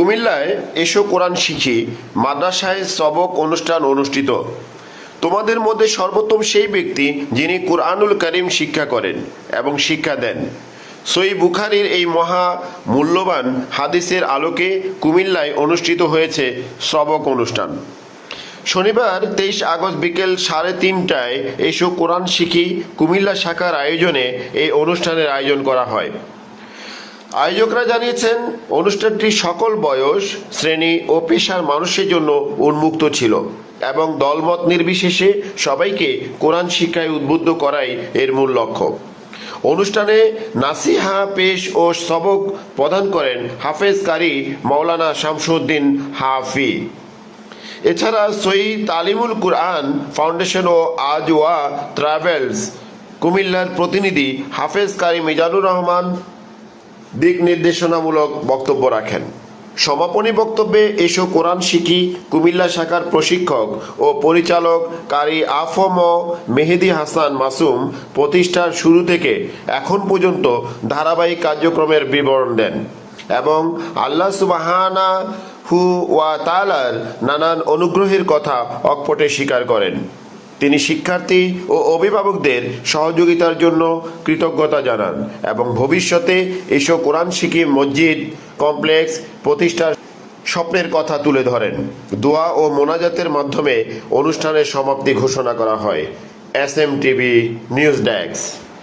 কুমিল্লায় এসো কোরআন শিখি, মাদ্রাসায় সবক অনুষ্ঠান অনুষ্ঠিত। তোমাদের মধ্যে সর্বোত্তম সেই ব্যক্তি যিনি কোরআনুল করিম শিক্ষা করেন এবং শিক্ষা দেন। সই বুখারির এই মহা মূল্যবান হাদিসের আলোকে কুমিল্লায় অনুষ্ঠিত হয়েছে সবক অনুষ্ঠান। শনিবার তেইশ আগস্ট বিকেল সাড়ে তিনটায় এসো কোরআন শিখি কুমিল্লা শাখার আয়োজনে এই অনুষ্ঠানের আয়োজন করা হয়। আয়োজকরা জানিয়েছেন, অনুষ্ঠানটি সকল বয়স, শ্রেণি ও পেশার মানুষের জন্য উন্মুক্ত ছিল এবং দলমত নির্বিশেষে সবাইকে কোরআন শিক্ষায় উদ্বুদ্ধ করাই এর মূল লক্ষ্য। অনুষ্ঠানে নাসিহা, পেশ ও সবক প্রদান করেন হাফেজ কারি মাওলানা শামসুদ্দিন হাফি। এছাড়া সই তালিমুল কুরআন ফাউন্ডেশন ও আজওয়া ট্রাভেলস কুমিল্লার প্রতিনিধি হাফেজ কারি মিজানুর রহমান দিক নির্দেশনামূলক বক্তব্য রাখেন। সমাপনী বক্তব্যে এসো কোরআন শিখি, কুমিল্লা শাখার প্রশিক্ষক ও পরিচালক কারি আফম মেহেদি হাসান মাসুম প্রতিষ্ঠার শুরু থেকে এখন পর্যন্ত ধারাবাহিক কার্যক্রমের বিবরণ দেন এবং আল্লাহ সুবাহানা হু ওয়া তালার নানান অনুগ্রহের কথা অকপটে স্বীকার করেন। তিনি শিক্ষার্থী ও অভিভাবকদের সহযোগিতার জন্য কৃতজ্ঞতা জানান এবং ভবিষ্যতে এসব কোরআন শিখি মসজিদ, কমপ্লেক্স, প্রতিষ্ঠার স্বপ্নের কথা তুলে ধরেন। দোয়া ও মোনাজাতের মাধ্যমে অনুষ্ঠানের সমাপ্তি ঘোষণা করা হয়। S M TV news desk.